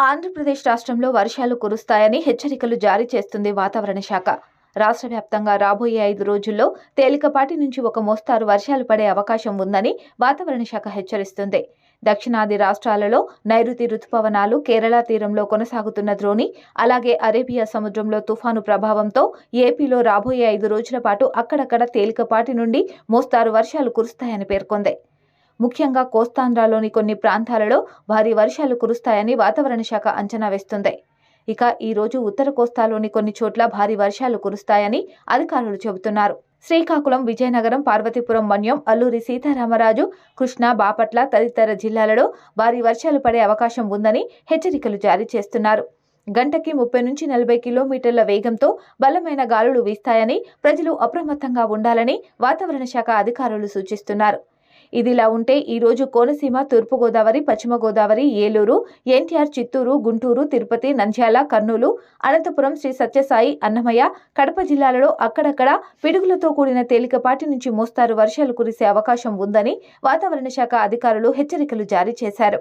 ఆంధ్రప్రదేశ్ రాష్ట్రంలో వర్షాలు కురుస్తాయని హెచ్చరికలు జారీ చేస్తుంది వాతావరణ శాఖ. రాష్ట్ర వ్యాప్తంగా రాబోయే ఐదు రోజుల్లో తేలికపాటి నుంచి ఒక మోస్తారు వర్షాలు పడే అవకాశం ఉందని వాతావరణ శాఖ హెచ్చరిస్తుంది. దక్షిణాది రాష్ట్రాలలో నైరుతి రుతుపవనాలు కేరళ తీరంలో కొనసాగుతున్న ద్రోణి అలాగే అరేబియా సముద్రంలో తుఫాను ప్రభావంతో ఏపీలో రాబోయే ఐదు రోజుల పాటు అక్కడక్కడ తేలికపాటి నుండి మోస్తారు వర్షాలు కురుస్తాయని పేర్కొంది. ముఖ్యంగా కోస్తాంధ్రలోని కొన్ని ప్రాంతాలలో భారీ వర్షాలు కురుస్తాయని వాతావరణ శాఖ అంచనా వేస్తుంది. ఇక ఈ రోజు ఉత్తర కోస్తాలోని కొన్ని చోట్ల భారీ వర్షాలు కురుస్తాయని అధికారులు చెబుతున్నారు. శ్రీకాకుళం విజయనగరం పార్వతీపురం మన్యం అల్లూరి సీతారామరాజు కృష్ణా బాపట్ల తదితర జిల్లాలలో భారీ వర్షాలు పడే అవకాశం ఉందని హెచ్చరికలు జారీ చేస్తున్నారు. గంటకి ముప్పై నుంచి నలభై కిలోమీటర్ల వేగంతో బలమైన గాలులు వీస్తాయని ప్రజలు అప్రమత్తంగా ఉండాలని వాతావరణ శాఖ అధికారులు సూచిస్తున్నారు. ఇదిలా ఉంటే ఈరోజు కోనసీమ తూర్పుగోదావరి పశ్చిమ గోదావరి ఏలూరు ఎన్టీఆర్ చిత్తూరు గుంటూరు తిరుపతి నంద్యాల కర్నూలు అనంతపురం శ్రీ సత్యసాయి అన్నమయ్య కడప జిల్లాలలో అక్కడక్కడ పిడుగులతో కూడిన తేలికపాటి నుంచి మోస్తారు వర్షాలు కురిసే అవకాశం ఉందని వాతావరణ శాఖ అధికారులు హెచ్చరికలు జారీ చేశారు.